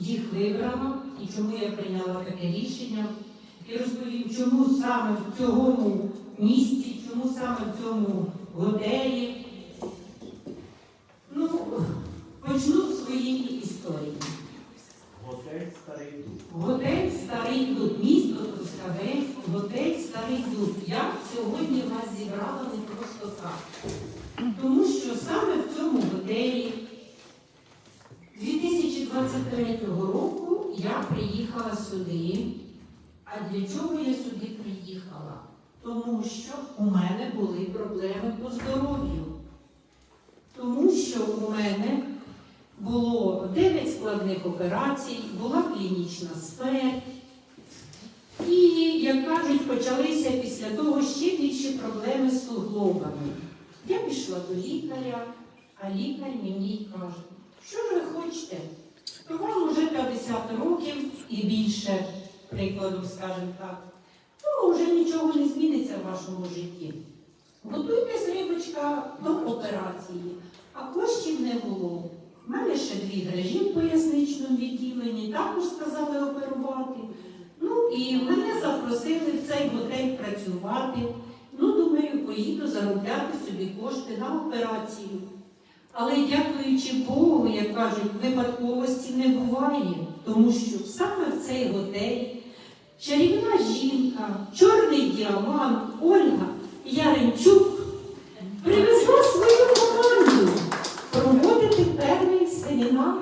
їх вибрала і чому я прийняла таке рішення. І розповім, чому саме в цьому місті, чому саме в цьому готелі. Ну, почну з своєї історії. Готель Старий Дуб. Готель Старий Дуб, місто Трускавець, готель Старий Дуб. Я сьогодні вас зібрала не просто так. Тому що саме в цьому готелі 2023 року я приїхала сюди. А для чого я сюди приїхала? Тому що у мене були проблеми по здоров'ю. Тому що у мене було 9 складних операцій, була клінічна смерть. І, як кажуть, почалися після того ще більші проблеми з суглобами. Я пішла до лікаря, а лікар мені каже, що ж ви хочете? То вам вже 50 років і більше, прикладом, скажімо так, то вже нічого не зміниться в вашому житті. Готуйтесь, рибочка, до операції, а коштів не було. У мене ще дві грижі в поясничному відділенні, також сказали оперувати. Ну і мене запросили в цей готель працювати. Ну, думаю, поїду заробляти собі кошти на операцію. Але дякуючи Богу, як кажуть, випадковості не буває, тому що саме в цей готель чарівна жінка, чорний діамант Ольга Яренчук привезла свою команду проводити певний семінар.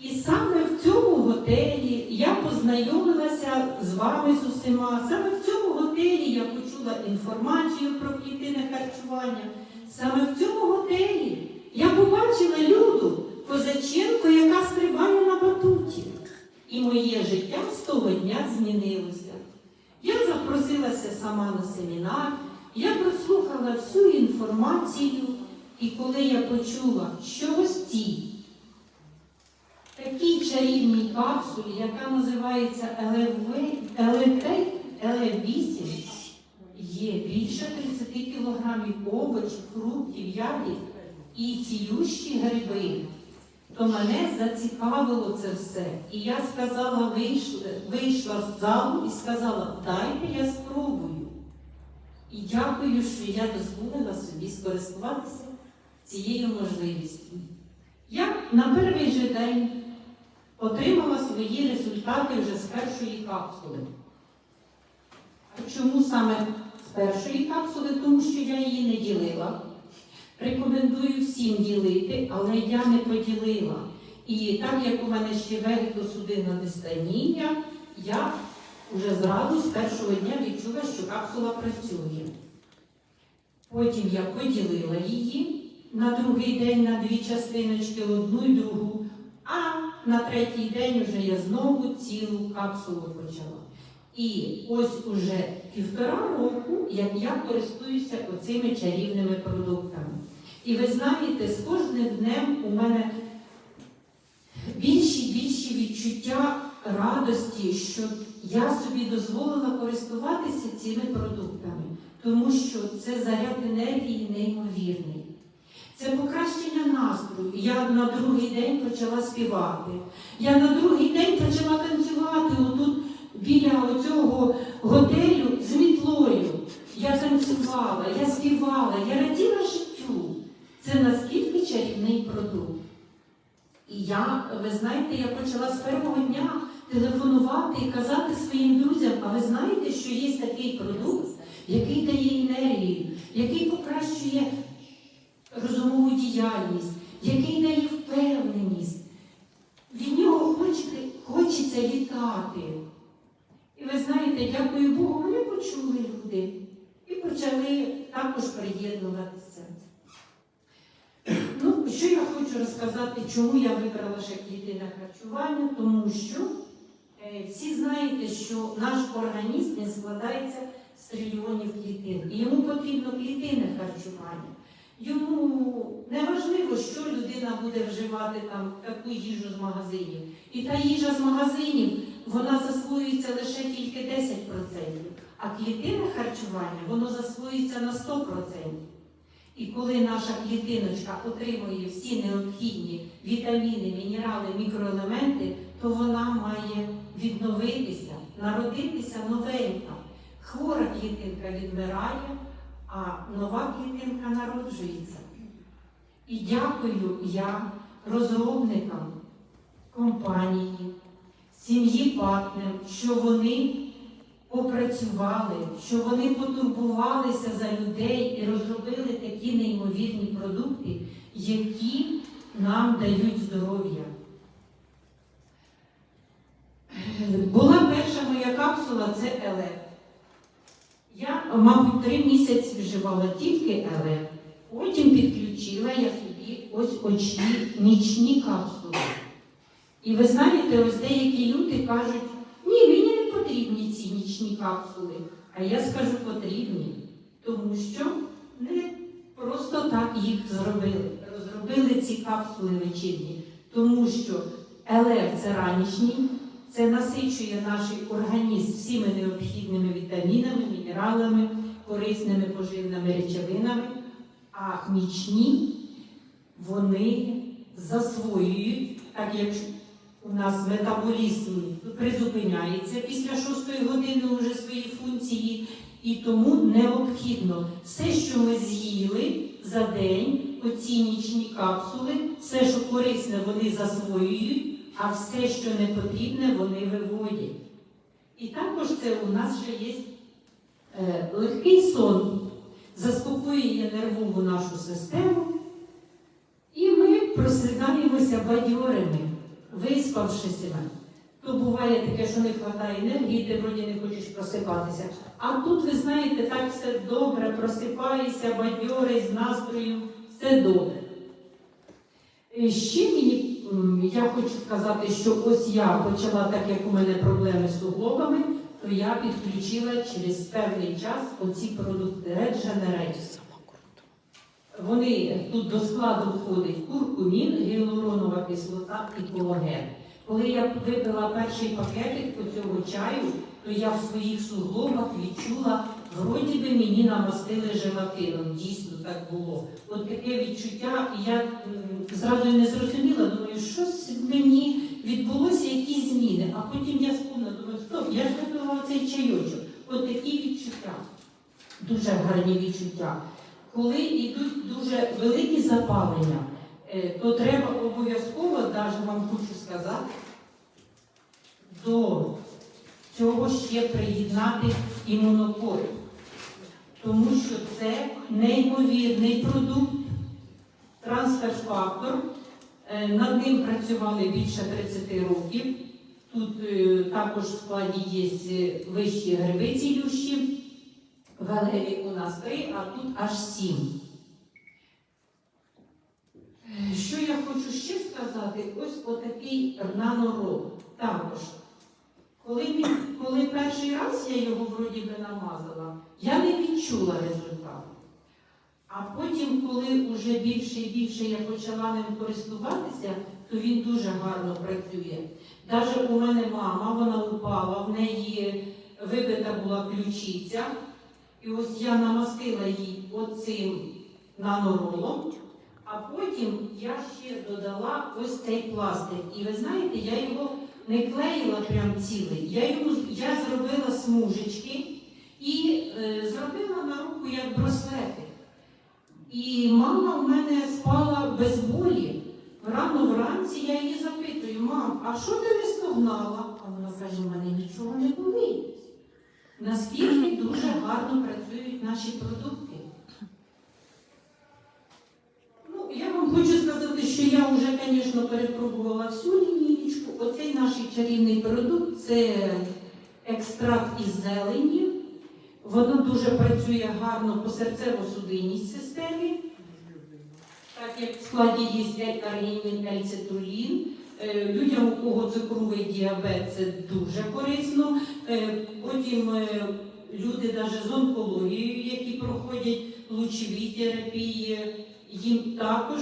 І саме в цьому готелі я познайомилася з вами з усіма. Саме в цьому готелі я почула інформацію про клітинне харчування. Саме в цьому готелі я побачила Люду Козаченко, яка стрибає на батуті. І моє життя з того дня змінилося. Я запросилася сама на семінар, я прослухала всю інформацію, і коли я почула, що ось ці такій чарівній капсулі, яка називається ЛФ8, є більше 30 кілограмів овочів, фруктів, ягід і цілющі гриби, то мене зацікавило це все. І я сказала, вийшла, вийшла з залу і сказала, дайте я спробую. І дякую, що я дозволила собі скористуватися цією можливістю. Я на перший же день отримала свої результати вже з першої капсули. А чому саме першої капсули? Тому що я її не ділила. Рекомендую всім ділити, але я не поділила. І так як у мене ще вегетосудинне дистаніння, я вже зразу з першого дня відчула, що капсула працює. Потім я поділила її на другий день на дві частиночки, одну і другу, а на третій день вже я знову цілу капсулу почала. І ось уже півтора року, як я користуюся оцими чарівними продуктами. І ви знаєте, з кожним днем у мене більші більші відчуття радості, що я собі дозволила користуватися цими продуктами, тому що це заряд енергії неймовірний. Це покращення настрою. Я на другий день почала співати. Я на другий день почала танцювати отут біля оцього готелю з мітлою. Я танцювала, я співала, я раділа життю. Це наскільки чарівний продукт. І я, ви знаєте, я почала з першого дня телефонувати і казати своїм друзям, а ви знаєте, що є такий продукт, який дає енергію, який покращує розумову діяльність, який дає впевненість. Від нього хочете, хочеться літати. Ви знаєте, дякую Богу, мене почули люди і почали також приєднуватися. Ну, що я хочу розказати, чому я вибрала ще клітинне харчування, тому що е, всі знаєте, що наш організм він складається з трильйонів клітин. І йому потрібно клітинне харчування. Йому не важливо, що людина буде вживати там таку їжу з магазинів. І та їжа з магазинів вона засвоюється лише тільки 10%, а клітинне харчування воно засвоюється на 100%. І коли наша клітиночка отримує всі необхідні вітаміни, мінерали, мікроелементи, то вона має відновитися, народитися новенька. Хвора клітинка відмирає, а нова клітинка народжується. І дякую я розробникам компанії, сім'ї партнер, що вони попрацювали, що вони потурбувалися за людей і розробили такі неймовірні продукти, які нам дають здоров'я. Була перша моя капсула це ЛФ. Я, мабуть, три місяці вживала тільки ЛФ. Потім підключила я собі ось очі нічні капсули. І ви знаєте, ось деякі люди кажуть, ні, мені не потрібні ці нічні капсули. А я скажу потрібні, тому що не просто так їх зробили. Розробили ці капсули вечірні, тому що ЛФ це ранішній, це насичує наш організм всіми необхідними вітамінами, мінералами, корисними поживними речовинами, а нічні вони засвоюють, так як у нас метаболізм призупиняється після шостої години вже свої функції, і тому необхідно все, що ми з'їли за день, оці нічні капсули, все, що корисне, вони засвоюють, а все, що не потрібне, вони виводять. І також це у нас ще є е, легкий сон, заспокоює нервову нашу систему, і ми просинаємося бадьорими, виспавшися. То буває таке, що не вистачає енергії, ти вроді не хочеш просипатися. А тут, ви знаєте, так все добре, просипаєшся, з настроєм, все добре. І Ще мені я хочу сказати, що ось я почала, так як у мене проблеми з суглобами, то я підключила через певний час оці продукти Red. Вони тут до складу входить куркумін, гіалуронова кислота і колаген. Коли я випила перший пакетик по цього чаю, то я в своїх суглобах відчула, вроді би мені намастили желатином. Дійсно так було. От таке відчуття, і я зразу не зрозуміла, думаю, щось мені відбулося, якісь зміни. А потім я спомнила, думаю, стоп, я ж випила цей чайочок. От такі відчуття. Дуже гарні відчуття. Коли йдуть дуже великі запалення, е, то треба обов'язково, навіть вам хочу сказати, до цього ще приєднати імунокор. Тому що це неймовірний продукт, трансфер-фактор. Е, Над ним працювали більше 30 років. Тут е, також в складі є вищі гриби цілющі. В у нас три, а тут аж сім. Е, Що я хочу ще сказати? Ось отакий нанорол. Також. Коли, він, коли перший раз я його вроді би намазала, я не відчула результату. А потім, коли вже більше і більше я почала ним користуватися, то він дуже гарно працює. Навіть у мене мама, вона упала, в неї вибита була ключиця. І ось я намастила їй оцим наноролом, а потім я ще додала ось цей пластик. І ви знаєте, я його не клеїла прям цілий. Я йому я зробила смужечки і е, зробила на руку як браслети. І мама в мене спала без болі. Рано вранці я її запитую, мам, а що ти не стогнала? А вона каже, в мене нічого не болить. Наскільки дуже гарно працюють наші продукти. Ну, я вам хочу сказати, що я вже, звісно, перепробувала всю лінійку. Оцей наш чарівний продукт це екстракт із зелені. Воно дуже працює гарно по серцево-судинній системі. Так як в складі є аргінін, ельцитулін. Е, Людям, у кого цукровий діабет, це дуже корисно. Е, Потім е, люди навіть з онкологією, які проходять лучові терапії, їм також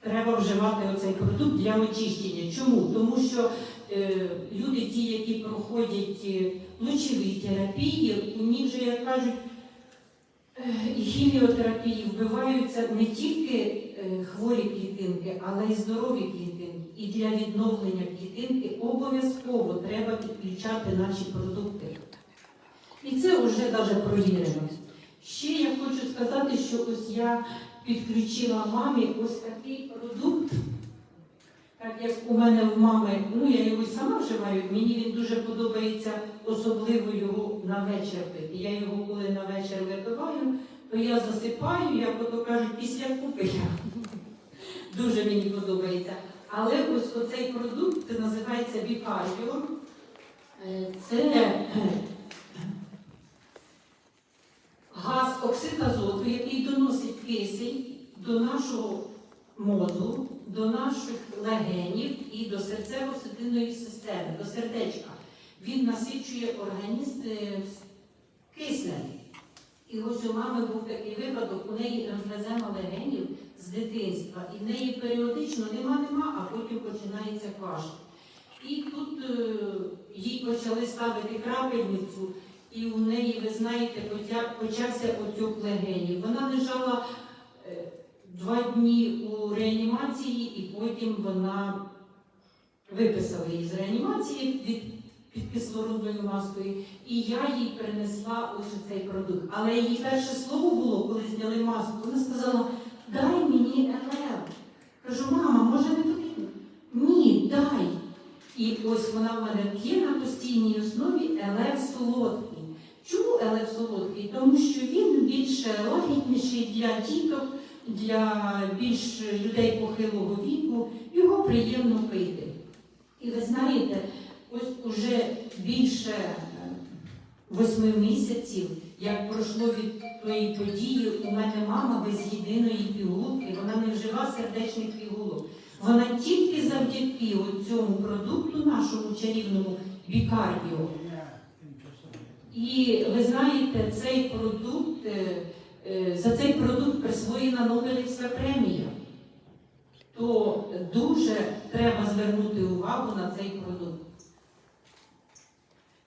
треба вживати оцей продукт для очищення. Чому? Тому що люди, ті, які проходять лучові терапії, у них же, як кажуть, і хіміотерапії вбиваються не тільки хворі клітинки, але й здорові клітинки. І для відновлення клітинки обов'язково треба підключати наші продукти. І це вже навіть провірено. Ще я хочу сказати, що ось я підключила мамі ось такий продукт. Так як у мене в мами, ну я його сама вживаю, мені він дуже подобається, особливо його на вечір пити. Я його коли на вечір випиваю, то я засипаю, як ото кажуть, після купи. я. Дуже мені подобається. Але ось оцей продукт називається бікардіо. Е, Це е, газ оксид азоту, який доносить кисень до нашого мозку, до наших легенів і до серцево-судинної системи, до сердечка. Він насичує організм е, киснем. І ось у мами був такий випадок, у неї емфезема легенів з дитинства, і в неї періодично нема-нема, а потім починається кашель. І тут е, їй почали ставити крапельницю, і у неї, ви знаєте, почався отек легенів. Вона лежала е, два дні у реанімації, і потім вона виписала її з реанімації від, під кислородною маскою, і я їй принесла ось цей продукт. Але її перше слово було, коли зняли маску, вона сказала, дай мені ЛЛ. Кажу, мама, може не потрібно? Ні, дай. І ось вона в мене п'є на постійній основі ЛФ солодкий. Чому ЛФ солодкий? Тому що він більш лагідніший для діток, для більш людей похилого віку, його приємно пити. І ви знаєте, ось уже більше е, восьми місяців, як пройшло від тої події, у мене мама без єдиної пігулки, вона не вжива сердечних пігулок. Вона тільки завдяки цьому продукту, нашому чарівному бікардіо. І ви знаєте, цей продукт, е, е, за цей продукт присвоєна Нобелівська премія. То дуже треба звернути увагу на цей продукт.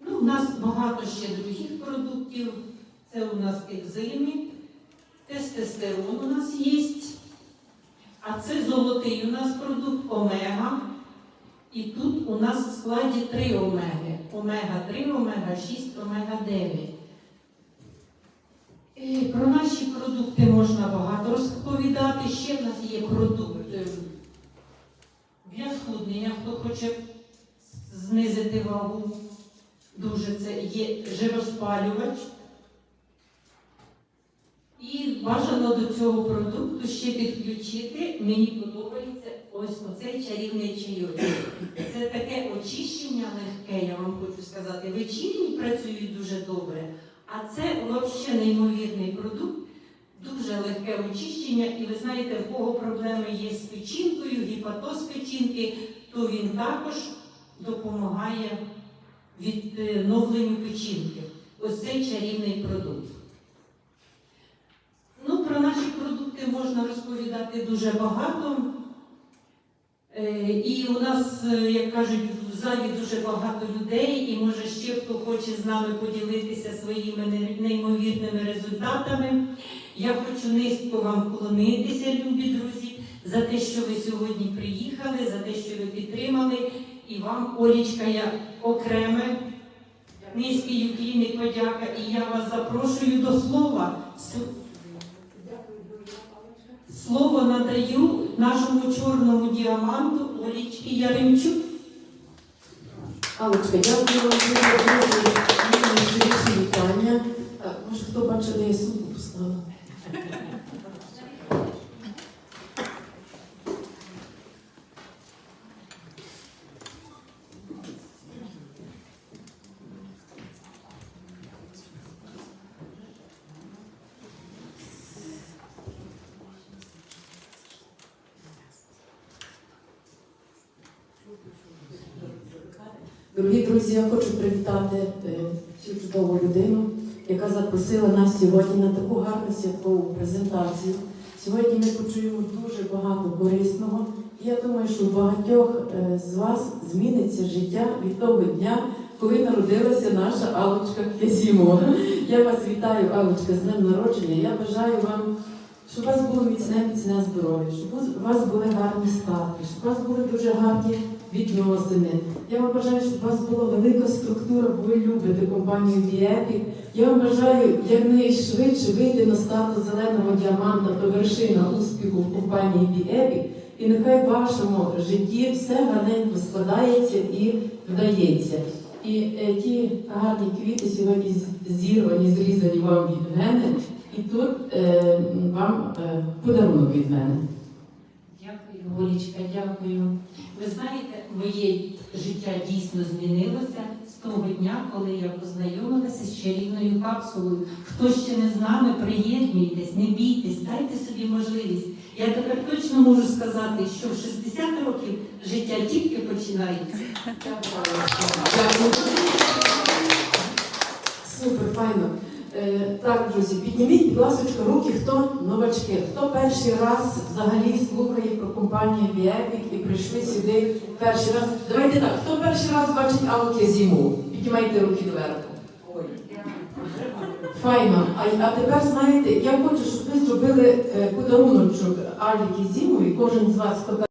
Ну, у нас багато ще других продуктів. Це у нас екзими, тестостерон у нас є. А це золотий у нас продукт омега. І тут у нас в складі три омеги. Омега-3, омега-6, омега-9. Про наші продукти можна багато розповідати. Ще в нас є продукт е, для схуднення, хто хоче знизити вагу. Дуже це є жироспалювач. І бажано до цього продукту ще підключити. Мені подобається ось оцей чарівний чайок. Це таке очищення легке, я вам хочу сказати. Вечірні працюють дуже добре, а це взагалі неймовірний продукт, дуже легке очищення. І ви знаєте, в кого проблеми є з печінкою, гіпатоз печінки, то він також допомагає відновленню печінки. Ось цей чарівний продукт. Наші продукти можна розповідати дуже багато. Е, І у нас, е, як кажуть, в залі дуже багато людей, і може ще хто хоче з нами поділитися своїми неймовірними результатами. Я хочу низько вам вклонитися, любі друзі, за те, що ви сьогодні приїхали, за те, що ви підтримали. І вам, Олічка, я окреме низький уклін і подяка. І я вас запрошую до слова. Слово надаю нашому чорному діаманту Олічки Яремчук. Алочка, дякую вам дуже вітання. Може, хто бачив, я сумку поставила? Дорогі друзі, я хочу привітати е, цю чудову людину, яка запросила нас сьогодні на таку гарну святкову презентацію. Сьогодні ми почуємо дуже багато корисного. І я думаю, що у багатьох е, з вас зміниться життя від того дня, коли народилася наша Аллочка Кязімова. Я вас вітаю, Аллочка, з днем народження. Я бажаю вам, щоб у вас було міцне, міцне здоров'я, щоб у вас були гарні статки, щоб у вас були дуже гарні відносини. Я вам бажаю, щоб у вас була велика структура, бо ви любите компанію Віепік. Я вам бажаю якнайшвидше вийти на статус зеленого діаманта до вершина успіху в компанії Віепік. І нехай в вашому житті все гарненько складається і вдається. І е, ті гарні квіти сьогодні зірвані, зрізані вам від мене. І тут е, вам е, подарунок від мене. Дякую, Олічка, дякую. Ви знаєте, моє життя дійсно змінилося з того дня, коли я познайомилася з чарівною капсулою. Хто ще не з нами, приєднуйтесь, не бійтесь, дайте собі можливість. Я тепер точно можу сказати, що в 60 років життя тільки починається. Супер, файно. Е, так, друзі, підніміть, будь ласка, руки, хто новачки, хто перший раз взагалі слухає про компанію Біепік і прийшли сюди перший раз. Давайте так, хто перший раз бачить Аллу Кязімову? Піднімайте руки доверху. Ой. Файно. А, а тепер знаєте, я хочу, щоб ви зробили е, подаруночок Алі Кізімові, кожен з вас, хто